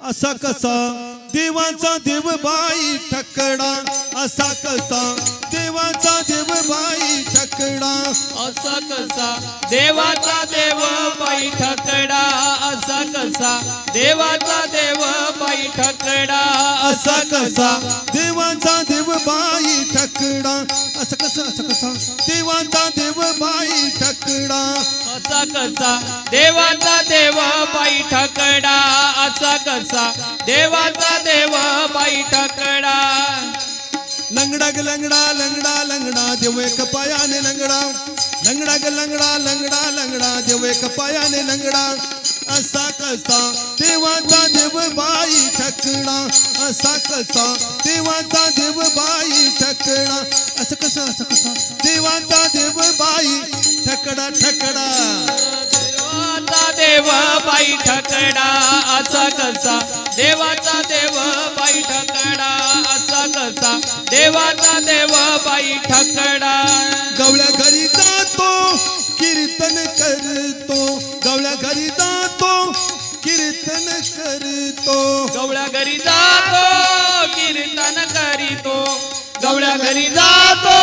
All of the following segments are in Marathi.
असा कसा देवाचा देव बाई ठकडा असा कसा देवाचा देव बाई ठकडा असा कसा देवाचा देव बाई ठकडा असा कसा देवाचा देव बाई ठकडा असा कसा देवाचा देव बाई ठकडा असं कसं? देवाचा देव बाई ठकडा. असा कसा? देवाचा देव बाई ठकडा. असा कसा? देवाचा देव बाई ठकडा. लंगडा ग लंगडा लंगडा लंगडा देव एक पायाने लंगडा. लंगडा ग लंगडा लंगडा लंगडा देव एक पायाने लंगडा. असा कसा? देवाचा देव बाई ठकडा. असा कसा? देवाचा देव बाई ठकडा असं कसं असं कसं? देवाचा देव बाई ठकडा ठकडा देवाचा देव बाई ठकडा असा कसा? देवाचा देव बाई ठकडा असा कसा? देवाचा देव बाई ठकडा करतो. गवळ्या घरी जातो कीर्तन करीतो. गवळ्या घरी जातो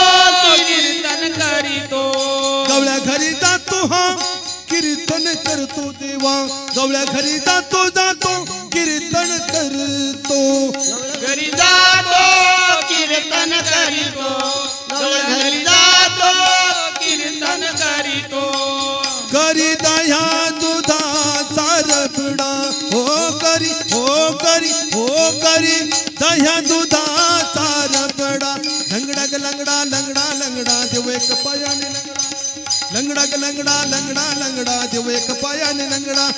कीर्तन करीतो. गवळ्या घरी जातो हा कीर्तन करतो देवा. गवळ्या घरी जातो जातो कीर्तन करतो. घरी जातो करी हो करी दह्या दुधाचा रगडा लंगडा लंगडा लंगडा लंगडा देव एक पायाने लंगडा. लंगडा लंगडा लंगडा देव एक पायाने लंगडा.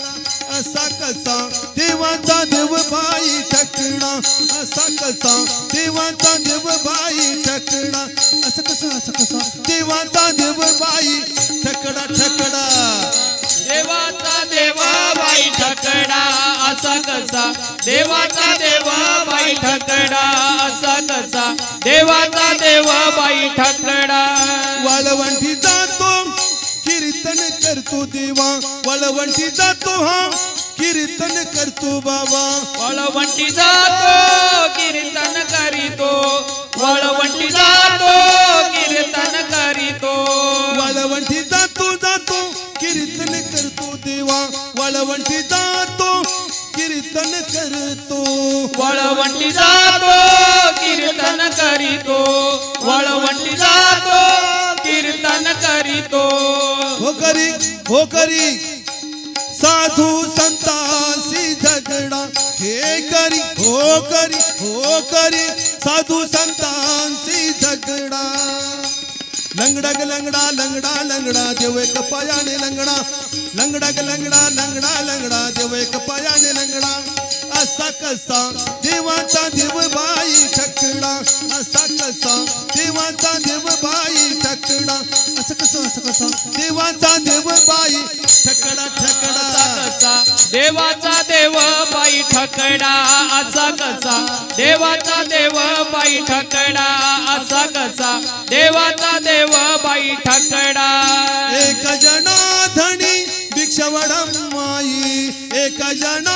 असा कसा देवाचा देव बाई ठकणा असा कसा देवाचा देव बाई ठकणा असं कसं असं कसं देवाचा देव बाई कसा देवाचा देवा बाई ठकडा असा कसा देवाचा देवा बाई ठकडा वाळवंटी जातो कीर्तन करतो देवा. वाळवंटी जातो हा कीर्तन करतो बाबा. वळवंटी जातो कीर्तन करीतो. वळवंटी जातो कीर्तन करीतो. वळवंटी जातो कीर्तन करीतो. वळवंटी जातो कीर्तन करीतो. हो करी हो करी साधू संतांशी झगडा. हे करी हो करी हो करी. साधू संतांशी झगडा. लंगडग लंगडा लंगडा लंगडा देव एक पायाने लंगडा. लंगडग लंगडा लंगडा लंगडा देव एक पायाने लंगडा. असा कसा देवाचा देव बाई ठकडा असा कसा देवाचा देव बाई ठकडा असं कसं असं कसं देवाचा देव बाई ठकडा ठकडा कसा देवाचा देव बाई ठकडा असा कसा देवाचा देव बाई ठकडा असा कसा देवाचा देव बाई ठकडा एक जनार्दनी भिक्षवडा माई एक जनार्दनी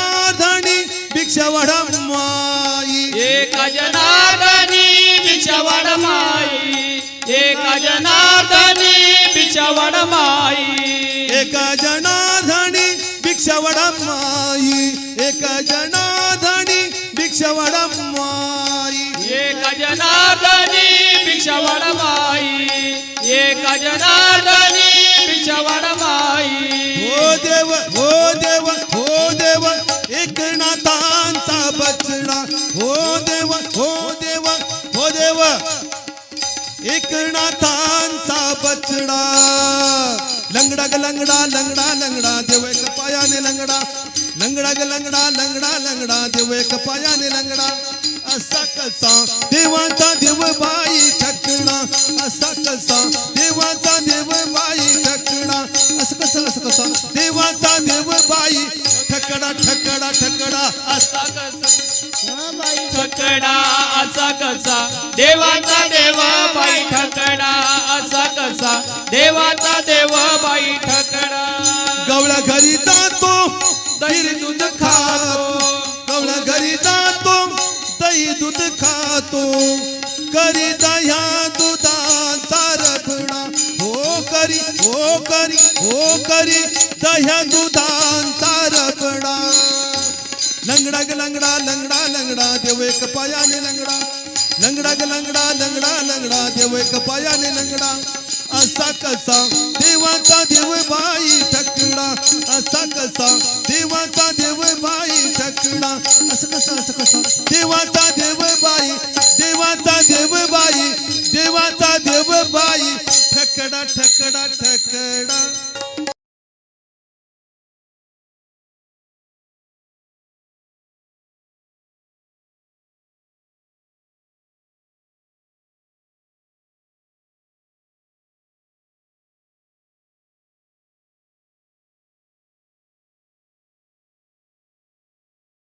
भिक्षवडा माई। एक जनार्दनी बिचवड माई। एक जनार्दनी बिचवड माई। एक जनार्दनी भिक्षवडा माई। एक जनार्दनी भिक्षवडा माई। एक जनार्दनी बिचवड माई। एक जनार्दनी बिचवड माई। हो देव हो देव हो देव एकनाथांचा बचडा हो देव हो देव हो देव। एकनाथांचा बचडा लंगडा ग लंगडा लंगडा लंगडा देव एक पायाने लंगडा। लंगडा ग लंगडा लंगडा लंगडा देव एक पायाने लंगडा। असा कसा देवाचा देव बाई ठकडा असा कसा देवाचा देव बाई ठकडा असं कसं असं कसं? देवाचा देव बाई ठकडा ठकडा ठकडा असं कसा. ठकडा असा कसा. देवाचा देव बाई ठकडा असा कसा. देवाचा देव बाई ठकडा. गवळा घरी जातो दही दूध खातो. गवळा दूध खातो. करी दह्या दुधाचा रबडा हो करी हो करी हो करी. दह्या दुधांचा रगडा. लंगडा ग लंगडा लंगडा लंगडा देव एक पायाने लंगडा. लंगडा ग लंगडा लंगडा लंगडा देव एक पायाने लंगडा. असा कसा देवाचा देव बाई ठकडा असा कसा देवाचा देव बाई ठकडा असं कसं असं कसं? देवाचा देव बाई देवाचा देव बाई देवाचा देव बाई. ठकडा ठकडा.